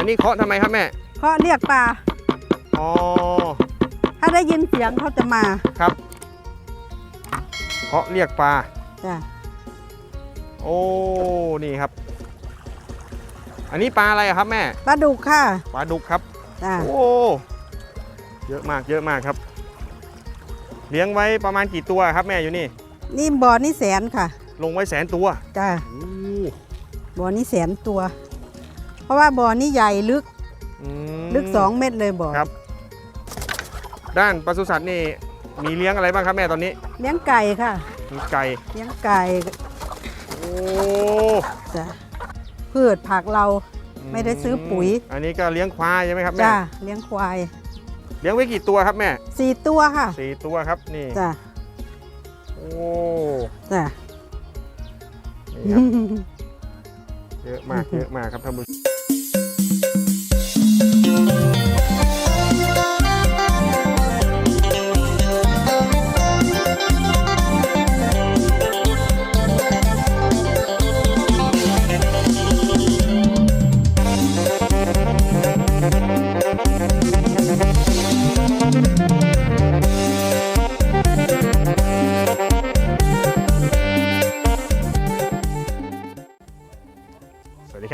อันนี้เคาะทำไมครับแม่เพราะเรียกปลา อ๋อ ถ้าได้ยินเสียงเขาจะมา ครับ เคาะเรียกปลา จ้ะ โอ้ นี่ครับ อันนี้ปลาอะไรอะครับแม่ ปลาดุกค่ะ ปลาดุกครับ จ้ะ โอ้ เยอะมากเยอะมากครับ เลี้ยงไว้ประมาณกี่ตัวครับแม่อยู่นี่ นี่บ่อนี่แสนค่ะ ลงไว้แสนตัวจ้ะ โอ้บ่อนี่แสนตัวเพ ราะว่าบ่อนี่ใหญ่ลึกอืมลึกสองเมตรเลยบ่อครับ ด้านปศุสัตว์นี่มีเลี้ยงอะไรบ้างครับแม่ตอนนี้เลี้ยงไก่ค่ะ มีไก่เลี้ยงไก่โอ้จ้ะพืชผักเรา ไม่ได้ซื้อปุ๋ย อันนี้ก็เลี้ยงควายใช่ไหมครับแม่จ้ะเลี้ยงควายเลี้ยงไว้กี่ตัวครับแม่สี่ตัวค่ะสี่ตัวครับนี่จ้ะโอ้จ้ะ นี่ครับเยอะมากเยอะมากครับท่านผู้ชม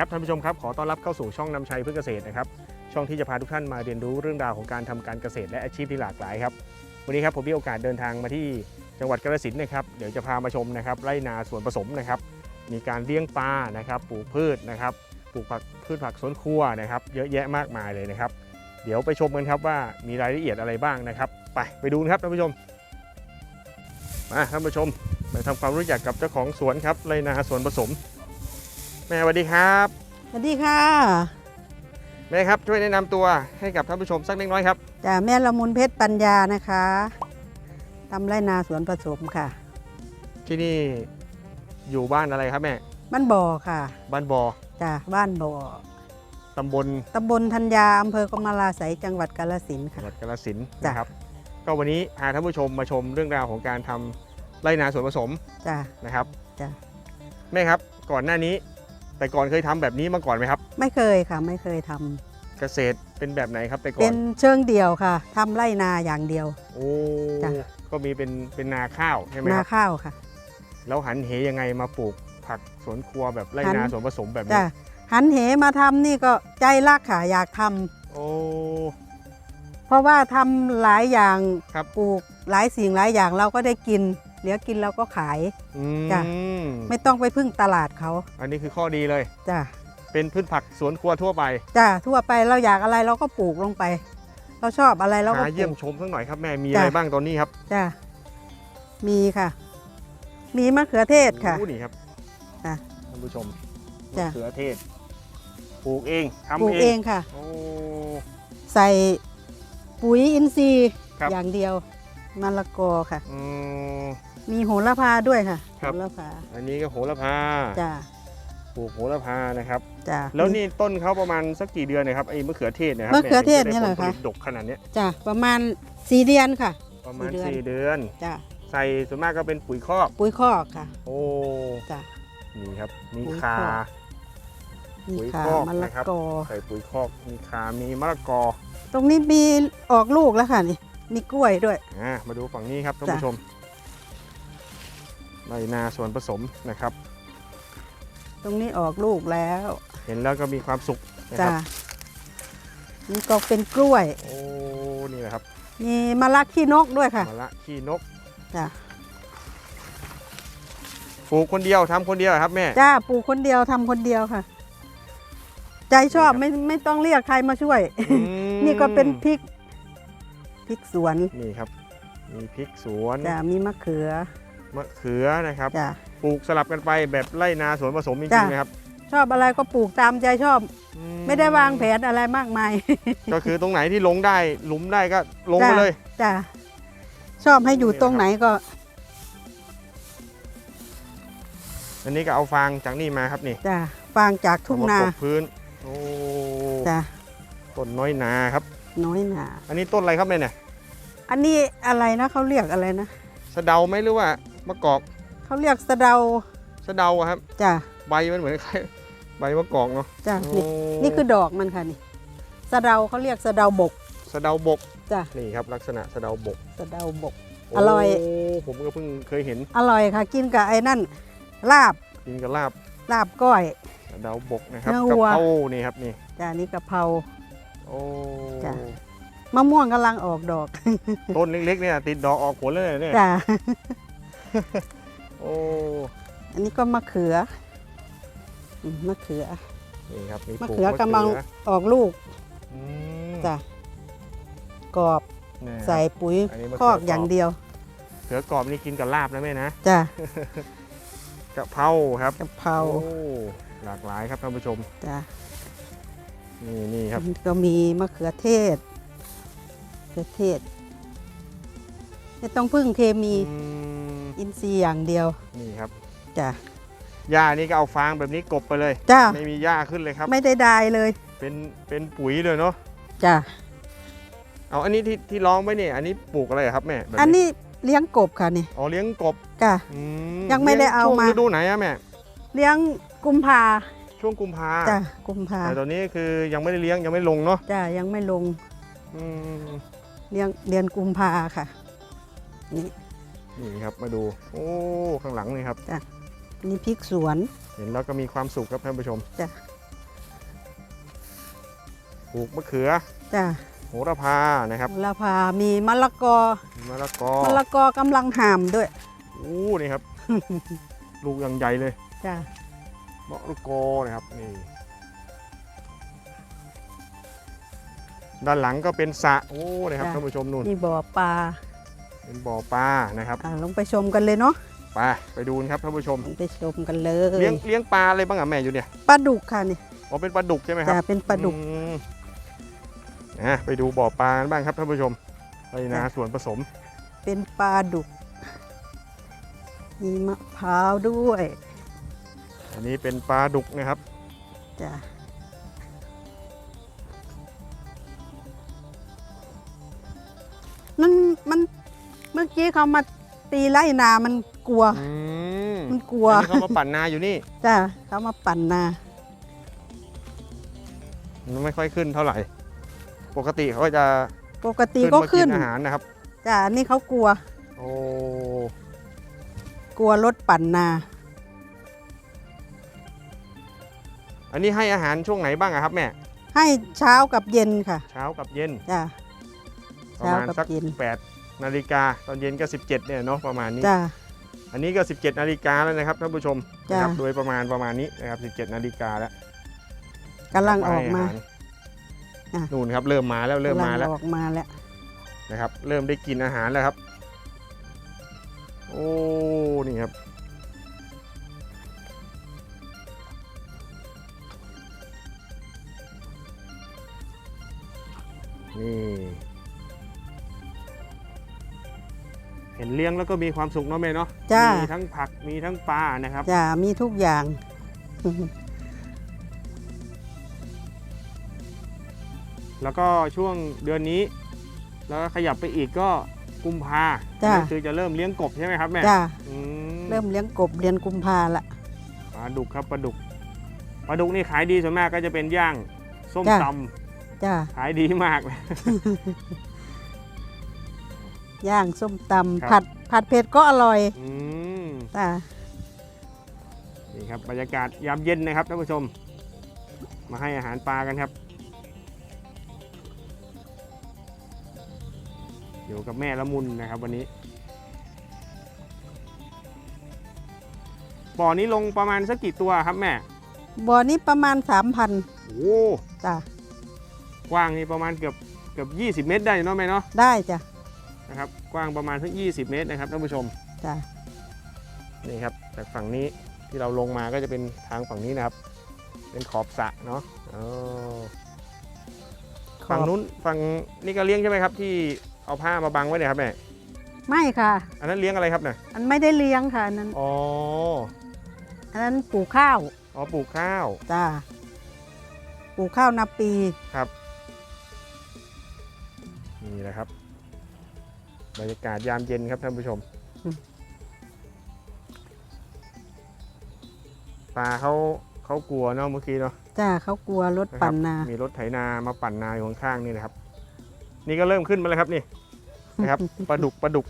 ครับท่านผู้ชมครับขอต้อนรับเข้าสู่ช่องนำชัยเพื่อเกษตรนะครับช่องที่จะพาทุกท่านมาเรียนรู้เรื่องราวของการทำการเกษตรและอาชีพที่หลากหลายครับวันนี้ครับผมมีโอกาสเดินทางมาที่จังหวัดกาฬสินธุ์นะครับเดี๋ยวจะพามาชมนะครับไร่นาสวนผสมนะครับมีการเลี้ยงปลานะครับปลูกพืชนะครับปลูกผักพืชผักสวนครัวนะครับเยอะแยะมากมายเลยนะครับ เดี๋ยวไปชมกันครับว่ามีรายละเอียดอะไรบ้างนะครับ ไปไปดูนะครับท่านผู้ชมมาท่านผู้ชมไปทำความรู้จักกับเจ้าของสวนครับไรนาสวนผสม แม่สวัสดีครับ สวัสดีค่ะแม่ครับช่วยแนะนำตัวให้กับท่านผู้ชมสักเล็กน้อยครับจ้ะแม่ละมุนเพชรปัญญานะคะทำไรนาสวนผสมค่ะ ที่นี่อยู่บ้านอะไรครับแม่ บ้านบ่อค่ะบ้านบอจ้ะบ้านบ่อตำบลตำบลธัญญาอำเภอกำมะลาไสยจังหวัดกาฬสินธุ์จัค่ะงหวัดกาฬสินธุ์จ้ะ นะครับก็วันนี้พาท่านผู้ชมมาชมเรื่องราวของการทำไรนาสวนผสมจ้ะนะครับจ้ะ แม่ครับก่อนหน้านี้ แต่ก่อนเคยทำแบบนี้มาก่อนไหมครับ ไม่เคยค่ะ ไม่เคยทำเกษตรเป็นแบบไหนครับแต่ก่อเป็นนเชิงเดี่ยวค่ะทำไรนาอย่างเดียว โอ้จ้ะก็มีเป็นเป็นนาข้าวใช่ไหมนาครับข้าวค่ะ แล้วหันเหยังไงมาปลูกผักสวนครัวแบบไรหันนาสวนผสมแบบจ้ะนี้หันเหมาทำนี่ก็ใจรักค่ะอยากทำโอ้เพราะว่าทำหลายอย่างครับปลูกหลายสิ่งหลายอย่างเราก็ได้กิน เหลือกินเราก็ขาย อืจ้ะ มไม่ต้องไปพึ่งตลาดเขาอันนี้คือข้อดีเลย จ้ะเป็นพืชผักสวนครัวทั่วไปจ้ะทั่วไปเราอยากอะไรเราก็ปลูกลงไป เราชอบอะไรเราก็หาปเยี่ยลูมกชมสักหน่อยครับแม่มีจ้ะอะไรบ้างตอนนี้ครับจ้ะมีค่ะ มีมะเขือเทศค่ะโอ้นี่ครับจ้ะท่านผู้ชมจ้ะ มะเขือเทศปลูกเองทำปลูกเองค่ะ โอ้ ใส่ปุ๋ยอินทรีย์ครับ อย่างเดียวมะละกอค่ะ อืม มีโหระพาด้วยค่ะครับ โหระพาอันนี้ก็โหระพาจ้ะปลูกโหระพานะครับ จ้ะแล้วนี่ต้นเขาประมาณสักกี่เดือนนะครับไอ้มะเขือเทศเนยครับมะเขือเทศถึงนี่จะเหรได้อผลคะผลิตดกขนาดเนี้ยจ้ะประมาณสี่เดือนค่ะ ประมาณสี่สี่เดืเดืออนนจ้ะใส่ส่วนมากก็เป็นปุ๋ยคอก ปุ๋ยคอกค่ะ โอ้จ้ะนี่ครับมีปุ๋ยคา คอก มีปุ๋ยขาคอกมะละนะครับ กอ ใส่ปุ๋ยคอกมีคามีมะละกอตรงนี้มีออกลูกแล้วค่ะนี่ มีกล้วยด้วย อ่ามาดูฝั่งนี้ครับท่านจ้ะผู้ชม ไรนาส่วนผสมนะครับ ตรงนี้ออกลูกแล้วเห็นแล้วก็มีความสุขนะคจ้ะรับนี่ก็เป็นกล้วย โอ้นี่แหละครับมีมะละขี้นกด้วยค่ะมะละขี้นกจ้ะปลูกคนเดียวทำคนเดียวเหรอครับแม่ จ้าปลูกคนเดียวทำคนเดียวค่ะ ใจชอบไม่ไม่ต้องเรียกใครมาช่วย อืมนี่ก็เป็นพริกพริกสวนนี่ครับ มีพริกสวน จ้ะมีมะเขือ มะเขือนะครับ จ้ะ ปลูกสลับกันไปแบบไร่นาสวนผสมจริจ้ะ งๆนะครับชอบอะไรก็ปลูกตามใจชอบ อืไม่ได้วางแผนอะไรมากมาย ก็คือตรงไหนที่ลงได้หลุมได้ก็ลงไปจ้ะ เลย จ้ะชอบให้อยู่ตรงไหนก็อันนี้ก็เอาฟางจากนี่มาครับนี่จ้ะฟางจากทุ่งนาเอมกบพื้นโอ้จ้ะต้นน้อยนาครับ น้อยหนาอันนี้ต้นอะไรครับแม่เนี่ยอันนี้อะไรนะเขาเรียกอะไรนะสะเดาไหมหรือว่า มะกอกเขาเรียกสะเดาสะเดาอะครับจ้ะใบมันเหมือนคล้ายใบมะกอกเนาะจ้ะโอ้นี่นี่คือดอกมันค่ะนี่สะเดาเขาเรียกสะเดาบกสะเดาบกจ้ะนี่ครับลักษณะสะเดาบกสะเดาบกโอร่อยผมก็เพิ่งเคยเห็น อร่อยค่ะ กินกับไอ้นั่นลาบกินกับลาบลาบก้อยสะเดาบกนะครับเนื้อกัวัวเพรานี่ครับนี่จ้ะนี่กะเพราโอ้จ้ะมะม่วงกำลังออกดอก ต้นเล็กๆเนี่ยติดดอกออกผลเลยเนี่ยจ้ะ โอ้อันนี้ก็มะเขืออืมมะเขือ นี่ครับมีมะปลูเขือกำลังมะเขือออกลูกอืมจ้ะกรอบเนี่ยใส่ปุ๋ยอันนี้มะเขือคอกกรอบ อย่างเดียวเขือกรอบนี่กินกับลาบนะแม่นะจ้ะกะเพราครับกะเพราโอ้หลากหลายครับท่านผู้ชมจ้ะนี่นี่ครับ ก็มีมะเขือเทศมะเขือเทศ ไม่ต้องพึ่งเคมีอืมอินทรีย์อย่างเดียวนี่ครับจ้ะหญ้านี่ก็เอาฟางแบบนี้กลบไปเลย จ้ะไม่มีหญ้าขึ้นเลยครับ ไม่ได้ดายเลยเป็นเป็นปุ๋ยเลยเนาะจ้ะเอาอันนี้ที่ที่ร้องไว้เนี่ยอันนี้ปลูกอะไรอะครับแม่แบบอันนี้เลี้ยงกบค่ะนี่อ๋อเลี้ยงกบจ้ะ อืยังไม่ได้เอาลี้ยงช่วงมาฤดูไหนอะแม่เลี้ยงกุมภาช่วงกุมภาจ้ะกุมภาแต่ตอนนี้คือยังไม่ได้เลี้ยงยังไม่ลงเนาะจ้ะยังไม่ลงอืมเลี้ยงเดือนกุมภาค่ะ นี่ นี่ครับมาดู โอ้ ข้างหลังนี่ครับ นี่พริกสวน เห็นแล้วก็มีความสุขครับท่านผู้ชมจ้ะ ปลูกมะเขือ จ้ะโหระพานะครับลาพามีมะละกอมะละกอมะละกอกำลังห่ามด้วย โอ้นี่ครับ ลูกอย่างใหญ่เลย จ้ะ มะละกอนะครับนี่ด้านหลังก็เป็นสระโอ้นะครับท่านผู้ชมนู่นนี่บ่อปลา เป็นบ่อปลานะครับอะลงไปชมกันเลยเนาะไปไปดูกันครับท่านผู้ชมลงไปชมกันเลยเลี้ยงเลี้ยงปลาอะไรบ้างอะแม่อยู่เนี่ยปลาดุกค่ะนี่อ๋อเป็นปลาดุกใช่ไหมครัจ้ะบเป็นปลาดุกอืมนะไปดูบ่อปลากันบ้างครับท่านผู้ชมไปนาจ้ะส่วนผสมเป็นปลาดุก มีมะพร้าวด้วย อันนี้เป็นปลาดุกนะครับจ้ะ เมื่อกี้เขามาตีไล่นามันกลัว อืมมันกลัวอันนี้เขามาปั่นนาอยู่นี่ จ้ะเขามาปั่นนา มันไม่ค่อยขึ้นเท่าไหร่ ปกติเขาก็จะปกติก็มาขึ้นอาหารนะครับ จ้ะอันนี่เขากลัว โอ้กลัวรถปั่นนา อันนี้ให้อาหารช่วงไหนบ้างอะครับแม่ ให้เช้ากับเย็นค่ะ เช้ากับเย็น จ้ะประเช้ามาณกับสักเย็น8 นาฬิกาตอนเย็นก็ 17เนี่ยเนาะประมาณนี้ จ้ะ อันนี้ก็ 17 นาฬิกาแล้วนะครับท่านผู้ชมจ้ะนะครับโดยประมาณประมาณนี้นะครับ 17 นาฬิกาแล้วกำลังออกมา ให้หรอะ นู่นครับเริ่มมาแล้วเริ่มมาแล้วกำงออกมาแล้ว นะครับ เริ่มได้กินอาหารแล้วครับ โอ้นี่ครับ นี่ เห็นเลี้ยงแล้วก็มีความสุขเนาะแม่เนาะจ้ามีทั้งผักมีทั้งปลานะครับจ้ะมีทุกอย่าง แล้วก็ช่วงเดือนนี้ แล้วก็ขยับไปอีกก็กุมภาจ้ะนั่นคือจะเริ่มเลี้ยงกบใช่ไหมครับแม่จ้ะอืเริ่มเลี้ยงกบเรียนกุมภาละปลาดุกครับปลาดุกปลาดุกนี่ขายดีส่วนมากก็จะเป็นย่างส้มจ้ะตจ้ะำขายดีมากเลย ย่างส้มตำครับผัดผัดเผ็ดก็อร่อยอืมจ้ะนี่ครับบรรยากาศยามเย็นนะครับท่านผู้ชม มาให้อาหารปลากันครับ อยู่กับแม่ละมุนนะครับวันนี้บ่อนี้ลงประมาณสักกี่ตัวครับแม่บ่อนี้ประมาณสามพันโอ้จ้ะกว้างนี่ประมาณเกือบเกือบ 20 เมตรได้เนาะแม่เนาะ ได้จ้ะ นะครับ กว้างประมาณสัก20 เมตรนะครับท่านผู้ชมจ้ะนี่ครับจากฝั่งนี้ที่เราลงมาก็จะเป็นทางฝั่งนี้นะครับ เป็นขอบสระเนาะอ๋อขอบฝั่งนู้นฝั่งนี่ก็เลี้ยงใช่ไหมครับ ที่เอาผ้ามาบังไว้เนี่ยครับแม่ไม่ค่ะ อันนั้นเลี้ยงอะไรครับเนี่ยอันไม่ได้เลี้ยงค่ะอันนั้นอ๋ออันนั้นปลูกข้าวอ๋อปลูกข้าวจ้ะปลูกข้าวนาปีครับนี่แหละครับ บรรยากาศยามเย็นครับท่านผู้ชม ปลาเขาเขากลัวเนาะเมื่อกี้เนาะจ้าเขากลัวรถปั่นนา มีรถไถนามาปั่นนาอยู่ข้างๆนี่นะครับ นี่ก็เริ่มขึ้นมาแล้วครับนี่นะครับปลาดุกปลาดุก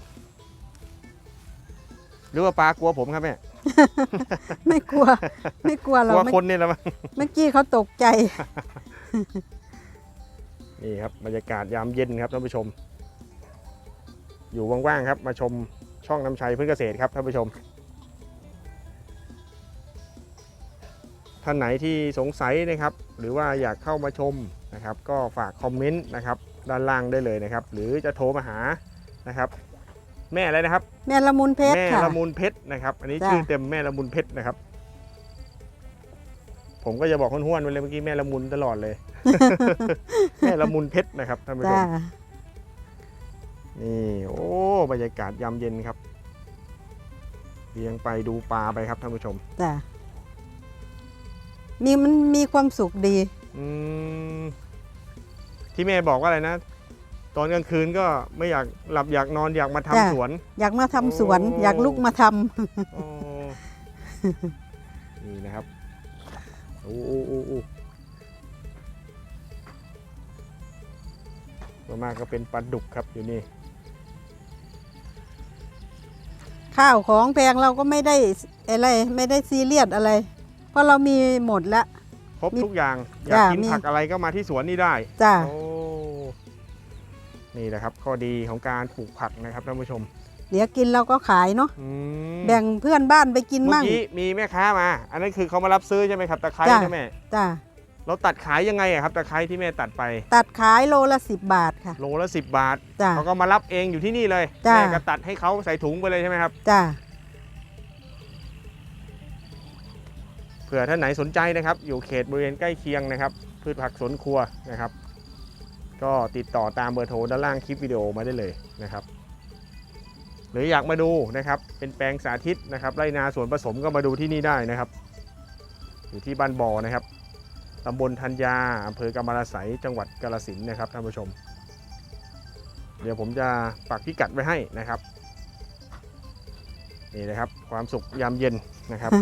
หรือว่าปลากลัวผมครับแม่ไม่กลัว ไม่กลัวกเราลัวไม่คนนี่แหละมั้งเมื่อกี้เขาตกใจ นี่ครับบรรยากาศยามเย็นครับท่านผู้ชม อยู่ว่างๆครับ มาชมช่องน้ำชัยพืชเกษตรครับท่านผู้ชม ท่านไหนที่สงสัยนะครับ หรือว่าอยากเข้ามาชมนะครับ ก็ฝากคอมเมนต์นะครับด้านล่างได้เลยนะครับ หรือจะโทรมาหานะครับ แม่อะไรนะครับ แม่ละมุนเพชรแม่ค่ะ ละมุนเพชรนะครับ อันนี้จ้ะ ชื่อเต็มแม่ละมุนเพชรนะครับ ผมก็จะบอกห้วนๆไปเลยเมื่อกี้แม่ละมุนตลอดเลย แม่ละมุนเพชรนะครับท่านผู้ชจ้าม นี่โอ้บรรยากาศยามเย็นครับเลี้ยงไปดูปลาไปครับท่านผู้ชมจ้ามีมันมีความสุขดี อืมที่แม่บอกว่าอะไรนะ ตอนกลางคืนก็ไม่อยากหลับอยากนอนอยากมาทำจ้ะ สวน อยากมาทำสวน โอ้ อยากลุกมาทำ โอ้ นี่นะครับ โอ้โอ้โอ้โอ้ต่อมาก็เป็นปลาดุกครับอยู่นี่ ข้าวของแพงเราก็ไม่ได้อะไรไม่ได้ซีเรียสอะไร เพราะเรามีหมดแล้วครบมีทุกอย่าง อยากจ้ะกินมีผักอะไรก็มาที่สวนนี่ได้จ้าโอ้นี่แหละครับ ข้อดีของการปลูกผักนะครับท่านผู้ชม เดี๋ยวกินเราก็ขายเนาะอืมแบ่งเพื่อนบ้านไปกินเมื่อมั่งกี้มีแม่ค้ามา อันนั้นคือเขามารับซื้อใช่ไหมครับตะไคร้จ้ะใช่ไหมจ้า เราตัดขายยังไงอะครับตะไคร้ที่แม่ตัดไป ตัดขายโลละสิบบาทค่ะ โลละสิบบาทจ้าเขาก็มารับเองอยู่ที่นี่เลยจ้ะ แม่ก็ตัดให้เขาใส่ถุงไปเลยใช่ไหมครับจ้าเผื่อท่านไหนสนใจนะครับ อยู่เขตบริเวณใกล้เคียงนะครับ พืชผักสวนครัวนะครับ ก็ติดต่อตามเบอร์โทรด้านล่างคลิปวิดีโอมาได้เลยนะครับ หรืออยากมาดูนะครับ เป็นแปลงสาธิตนะครับไรนาสวนผสมก็มาดูที่นี่ได้นะครับ อยู่ที่บ้านบอนะครับ ตำบลธัญญาอำเภอกำมะลาไสยจังหวัดกาฬสินธุ์นะครับท่านผู้ชม เดี๋ยวผมจะปักพิกัดไว้ให้นะครับนี่นะครับ ความสุขยามเย็นนะครับ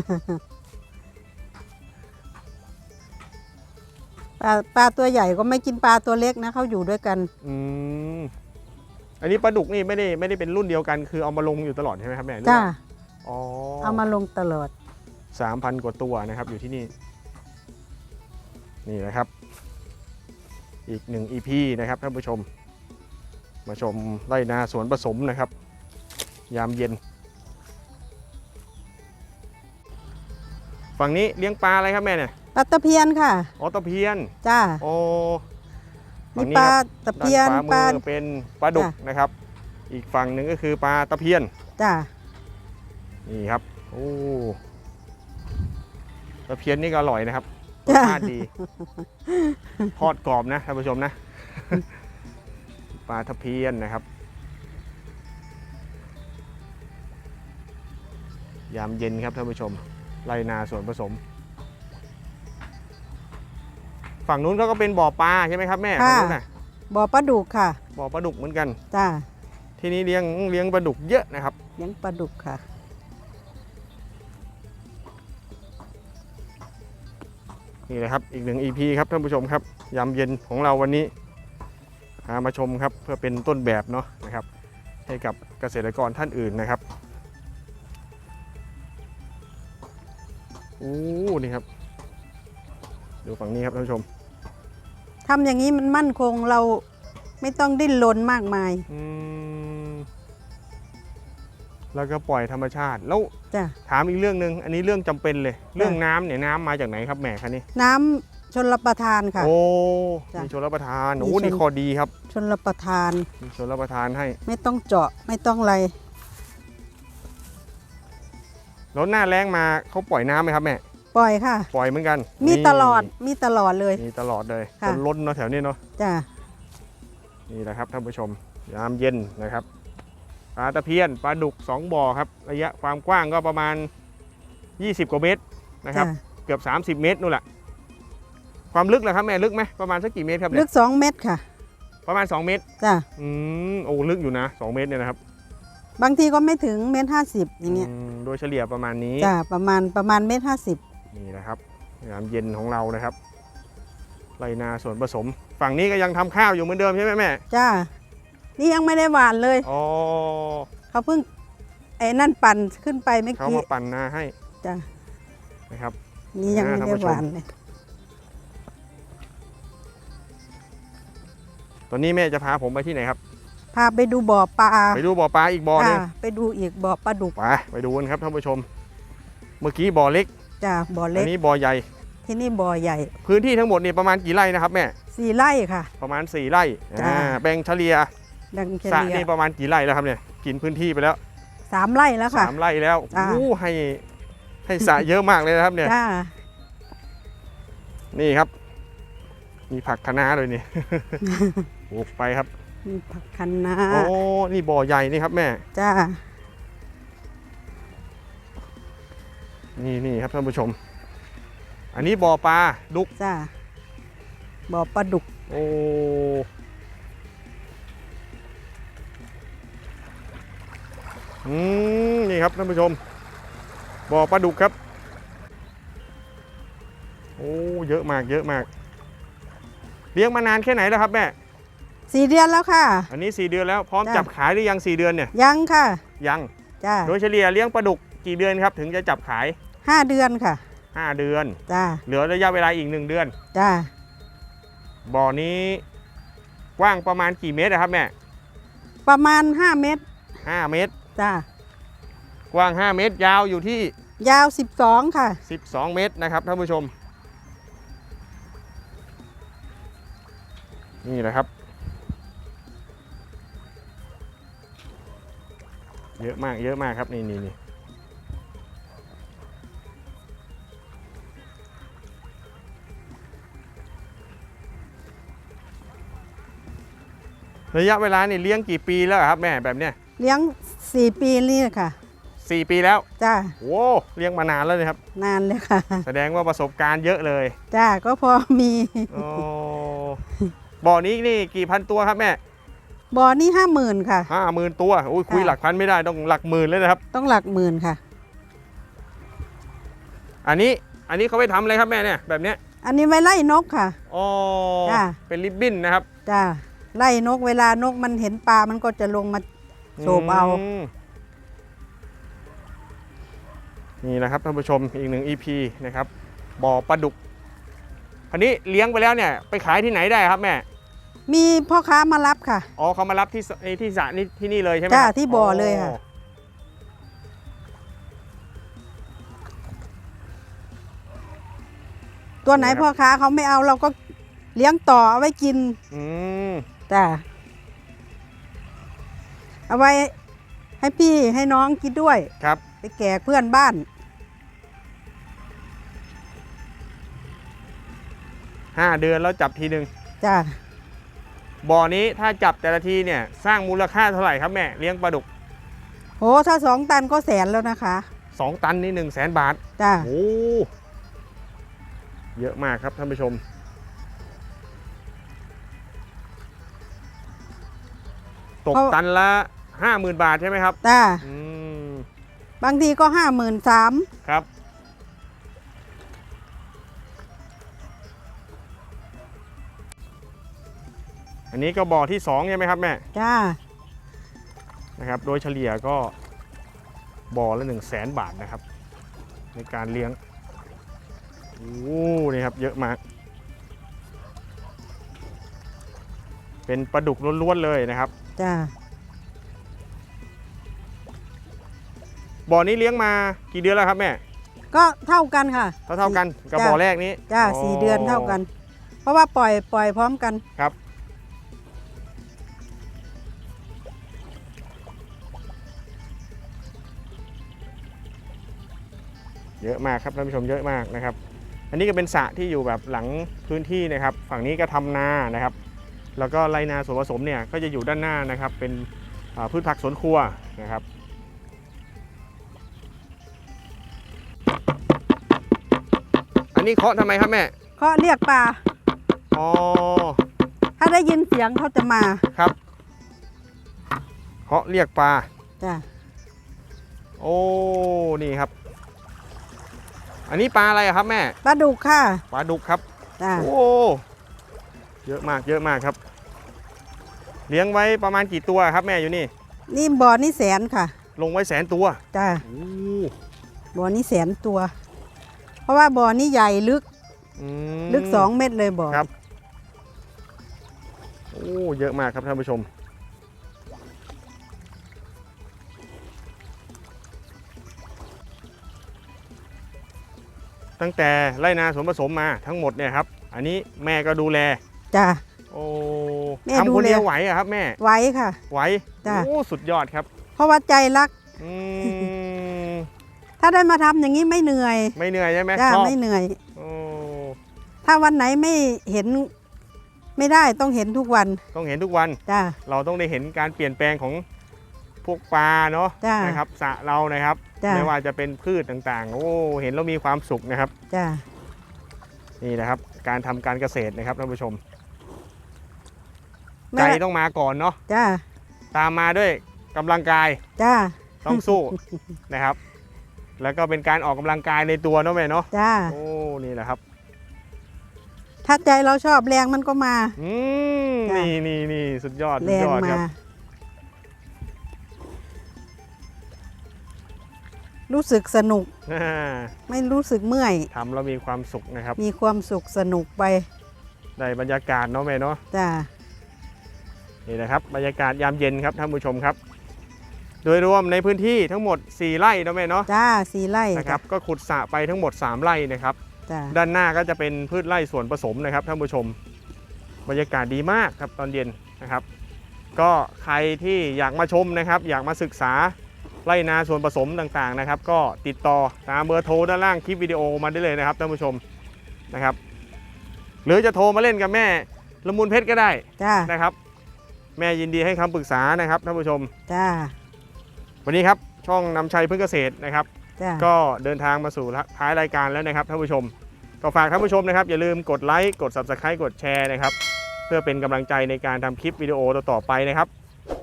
ปลาปลาตัวใหญ่ก็ไม่กินปลาตัวเล็กนะเขาอยู่ด้วยกัน อืมอันนี้ปลาดุกนี่ไม่ได้ไม่ได้เป็นรุ่นเดียวกัน คือเอามาลงอยู่ตลอดใช่ไหมครับแม่หรือจ้าว่าอ๋อเอามาลงตลอด สามพันกว่าตัวนะครับอยู่ที่นี่ นี่นะครับ อีกหนึ่ง EP นะครับท่านผู้ชม มาชมไร่นาสวนผสมนะครับ ยามเย็น ฝั่งนี้เลี้ยงปลาอะไรครับแม่เนี่ยปลาตะเพียนค่ะอ๋อตะเพียนจ้าโอ้มีฝั่งนี้ปลาครับตะเพียนด้านขปลาวามือเป็นปลาดุกจ้ะนะครับ อีกฝั่งหนึ่งก็คือปลาตะเพียนจ้านี่ครับโอ้ตะเพียนนี่ก็อร่อยนะครับ รสจ้าชาติดี ทอดกรอบนะท่านผู้ชมนะ ปลาตะเพียนนะครับ ยามเย็นครับท่านผู้ชม ไรนาส่วนผสม ฝั่งนู้นเขาก็เป็นบ่อปลาใช่ไหมครับแม่ฝั่งนู้นน่ะบ่อปลาดุกค่ะบ่อปลาดุกเหมือนกัน จ้าที่นี้เลี้ยงเลี้ยงปลาดุกเยอะนะครับ เลี้ยงปลาดุกค่ะ นี่นะครับอีกหนึ่ง EP ครับท่านผู้ชมครับยามเย็นของเราวันนี้พามาชมครับเพื่อเป็นต้นแบบเนาะนะครับให้กับเกษตรกรท่านอื่นนะครับโอ้นี่ครับ ดูฝั่งนี้ครับท่านผู้ชมทำอย่างนี้มันมั่นคงเราไม่ต้องดิ้นรนมากมาย อืม แล้วก็ปล่อยธรรมชาติ แล้วจ้ะถามอีกเรื่องหนึ่งอันนี้เรื่องจำเป็นเลย เรื่องน้ำเนี่ยน้ำมาจากไหนครับแม่คะนี่น้ำชนรประทานค่ะ โอ้ จ้ะมีชนรับประทานมีโอ้ชน นี่ข้อดีครับ ชนรประทานมีชนรับประทานให้ ไม่ต้องเจาะไม่ต้องอะไรแล้วหน้าแรงมาเขาปล่อยน้ำไหมครับแม่ ปล่อยค่ะ ปล่อยเหมือนกันมีนี่ตลอดมีตลอดเลย มีตลอดเลยค่ะจนล้นเนาะแถวนี้เนาะ จ้ะ นี่แหละครับท่านผู้ชมยามเย็นนะครับ ปลาตะเพียนปลาดุกสองบ่อครับระยะความกว้างก็ประมาณ 20 กว่าเมตรนะครับจ้ะเกือบ 30 เมตรนู่นแหละความลึกเหรอครับแม่ลึกไหมประมาณสักกี่เมตรครับลึเนี่ยกสองเม็ดค่ะ ประมาณ 2 เมตรจ้ะอืมโอ้ลึกอยู่นะ 2 เมตรเนี่ยนะครับ บางทีก็ไม่ถึงเม็ดห้าสิบอย่างเงี้ยมโดยเฉลี่ยประมาณนี้จ้ะประมาณประมาณเม็ดห้าสิบนี่นะครับยามเย็นของเรานะครับไรนาส่วนผสม ฝั่งนี้ก็ยังทำข้าวอยู่เหมือนเดิมใช่ไหมแม่ จ้า นี่ยังไม่ได้หวานเลยอ๋อเขาเพิ่งไอ้นั่นปั่นขึ้นไปเมื่อเขากี้มาปั่นนาให้จ้านะครับ นี่ยังไม่ท่านได้ผู้ชมหวานเลยตอนนี้แม่จะพาผมไปที่ไหนครับ พาไปดูบ่อปลาไปดูบ่อปลาอีกบ่อหนึงอ่าไปดูอีกบ่อปลาดุกไปไปดูกันครับท่านผู้ชม เมื่อกี้บ่อเล็กจ้าบ่ออัเล็กนนี้บ่อใหญ่ ที่นี่บ่อใหญ่พื้นที่ทั้งหมดนี่ประมาณกี่ไร่นะครับแม่ สี่ไร่ค่ะ ประมาณ 4 ไร่จ้าอ่าแบ่งเฉลี่ย ดังเฉสระลี่ยนี่ประมาณกี่ไร่แล้วครับเนี่ย กินพื้นที่ไปแล้วสามไร่แล้วค่ะ สามไร่แล้วจ้า โอ้ให้ให้สระเยอะมากเลยนะครับเนี่ย จ้านี่ครับ มีผักคะน้าด้วยนี่ ปลูกไปครับ มีผักคะน้าโอ้ นี่บ่อใหญ่นี่ครับแม่ จ้านี่นี่ครับท่านผู้ชม อันนี้บ่อปลาดุก จ้าบ่อปลาดุก โอ้ อืมนี่ครับท่านผู้ชมบ่อปลาดุกครับ โอ้เยอะมาก เยอะมาก เลี้ยงมานานแค่ไหนแล้วครับแม่ สี่เดือนแล้วค่ะ อันนี้ 4 เดือนแล้วพร้อมจ้ะ จับขายหรือยัง 4 เดือนเนี่ยยังค่ะยัง จ้าโดยเฉลี่ยเลี้ยงปลาดุกกี่เดือนครับ ถึงจะจับขาย ห้าเดือนค่ะ5 เดือน จ้าเหลือระยะเวลาอีก 1 เดือน จ้าบ่อนี้กว้างประมาณกี่เมตรอะครับแม่ประมาณ 5 เมตร 5 เมตร จ้ากว้าง 5 เมตร ยาวอยู่ที่ ยาว 12 ค่ะ 12 เมตรนะครับท่านผู้ชม นี่แหละครับ เยอะมากเยอะมากครับ นี่นี่นี่ระยะเวลานี่เลี้ยงกี่ปีแล้วครับแม่แบบเนี้ย เลี้ยง 4 ปีนี่ค่ะสี่ปีแล้วจ้าโว้เลี้ยงมานานแล้วนะครับ นานเลยค่ะ แสดงว่าประสบการณ์เยอะเลยจ้าก็พอมีโอ้บ่อนี้นี่กี่พันตัวครับแม่บ่อนี่ห้าหมื่นค่ะห้าหมื่นตัวอุ้ยคุยค่ะหลักพันไม่ได้ต้องหลักหมื่นเลยนะครับ ต้องหลักหมื่นค่ะ อันนี้อันนี้เขาไปทำอะไรครับแม่เนี่ยแบบเนี้ยอันนี้ไว้ไล่นกค่ะอ๋อจ้ะเป็นริบบิ้นนะครับจ้าไล่นกเวลานกมันเห็นปลามันก็จะลงมา โฉบเอา มนี่นะครับท่านผู้ชมอีกหนึ่ง EP นะครับบ่อปลาดุกอันนี้เลี้ยงไปแล้วเนี่ยไปขายที่ไหนได้ครับแม่มีพ่อค้ามารับค่ะ อ๋อเขามารับที่สไอ้ที่สระนี่ที่นี่เลยใช่ไหมจ้ะครับที่บ่อเลยค่ะ ตัวไหนพ่อค้าเขาไม่เอาเราก็เลี้ยงต่อเอาไว้กินอืม จ้า เอาไว้ให้พี่ให้น้องกินด้วย ครับ ไปแก่เพื่อนบ้าน ห้าเดือนแล้วจับทีหนึ่งจ้าบ่อนี้ถ้าจับแต่ละทีเนี่ยสร้างมูลค่าเท่าไหร่ครับแม่เลี้ยงปลาดุกโหถ้าสองตันก็แสนแล้วนะคะ2ตันนี่1 0 0 0 0แสนบาท จ้า โอ้ เยอะมากครับท่านผู้ชม ตกตันละ 50,000 บาทใช่ไหมครับจ้าอืมบางทีก็ห้าหมื่นสามครับ อันนี้ก็บ่อที่2ใช่ไหมครับแม่จ้านะครับ โดยเฉลี่ยก็บ่อละ1 0 0 0 0แสนบาทนะครับ ในการเลี้ยงโอ้นี่ครับเยอะมาก เป็นปลาดุกล้วนๆเลยนะครับ จ้าบ่อนี้เลี้ยงมากี่เดือนแล้วครับแม่ก็เท่ากันค่ะ เท่าเท่าๆกันกับจ้ะบ่อแรกนี้จ้าสี่เดือนเท่ากัน เพราะว่าปล่อยปล่อยพร้อมกัน ครับ เยอะมากครับท่านผู้ชมเยอะมากนะครับ อันนี้ก็เป็นสระที่อยู่แบบหลังพื้นที่นะครับ ฝั่งนี้ก็ทำนานะครับ แล้วก็ไรนาส่วนผสมเนี่ยก็จะอยู่ด้านหน้านะครับ เป็นอ่าพืชผักสวนครัวนะครับอันนี้เคาะทำไมครับแม่ก็เรียกปลาอ๋อถ้าได้ยินเสียงเขาจะมาครับเคาะเรียกปลาจ้าโอ้นี่ครับ อันนี้ปลาอะไรอะครับแม่ปลาดุกค่ะปลาดุกครับจ้าโอ้ เยอะมากเยอะมากครับ เลี้ยงไว้ประมาณกี่ตัวครับแม่อยู่นี่ นี่บ่อนี่แสนค่ะ ลงไว้แสนตัวจ้าโอ้บ่อนี่แสนตัว เพราะว่าบ่อนี่ใหญ่ลึกอืมลึกสองเมตรเลยบ่อครับโอ้เยอะมากครับท่านผู้ชม ตั้งแต่ไร่นาสวนผสมมาทั้งหมดเนี่ยครับ อันนี้แม่ก็ดูแล จ้าโอ้แม่ทำดูคนแลเดียวไหวอะครับแม่ไว้ค่ะ ไหวจ้ะ โอ้สุดยอดครับเพราะว่าใจรัก อืมถ้าได้มาทำอย่างนี้ไม่เหนื่อยไม่เหนื่อยใช่ไหมจ้าชอบไม่เหนื่อย โอ้ถ้าวันไหนไม่เห็นไม่ได้ต้องเห็นทุกวันต้องเห็นทุกวัน จ้าเราต้องได้เห็นการเปลี่ยนแปลงของพวกปลาเนาะจ้านนะครับสระเรานะครับจ้าไม่ว่าจะเป็นพืชต่างๆ โอ้เห็นแล้วมีความสุขนะครับ จ้านี่นะครับ การทำการเกษตรนะครับท่านผู้ชมไม่ ใจว่าต้องมาก่อนเนาะจ้าตามมาด้วยกำลังกายจ้าต้องสู้นะครับ แล้วก็เป็นการออกกำลังกายในตัวเนาะแม่เนาะจ้าโอ้นี่แหละครับ ถ้าใจเราชอบแรงมันก็มา อืมจ้ะ นี่นี่นี่สุดยอดแรสุดงยอดคมารับ รู้สึกสนุกอ่าไม่รู้สึกเมื่อย ทำแล้วมีความสุขนะครับ มีความสุขสนุกไปได้บรรยากาศเนาะแม่เนาะ จ้า นี่นะครับบรรยากาศยามเย็นครับท่านผู้ชมครับ โดยรวมในพื้นที่ทั้งหมด 4 ไร่เนาะแม่เนาะจ้าสีไร่นะครับก็ขุดสระไปทั้งหมด 3 ไร่นะครับจ้าด้านหน้าก็จะเป็นพืชไร่สวนผสมนะครับท่านผู้ชม บรรยากาศดีมากครับตอนเย็นนะครับ ก็ใครที่อยากมาชมนะครับ อยากมาศึกษาไร่นาสวนผสมต่างๆนะครับ ก็ติดต่อตามเบอร์โทรด้านล่างคลิปวิดีโอมาได้เลยนะครับท่านผู้ชมนะครับ หรือจะโทรมาเล่นกับแม่ละมุนเพชรก็ได้จ้า นะครับ แม่ยินดีให้คำปรึกษานะครับท่านผู้ชม จ้าวันนี้ครับช่องนำชัยพึ่งเกษตรนะครับ จ้าก็เดินทางมาสู่ท้ายรายการแล้วนะครับท่านผู้ชม ก็ฝากท่านผู้ชมนะครับ อย่าลืมกดไลค์กด Subscribe กดแชร์นะครับ เพื่อเป็นกำลังใจในการทำคลิปวิดีโอต่อๆไปนะครับ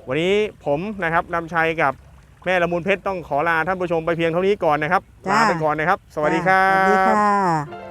วันนี้ผมนะครับนำชัยกับแม่ละมุนเพชรต้องขอลาท่านผู้ชมไปเพียงเท่านี้ก่อนนะครับลาไปก่อนนะครับ สวัสดีครัสวัสดีบ ค่ะ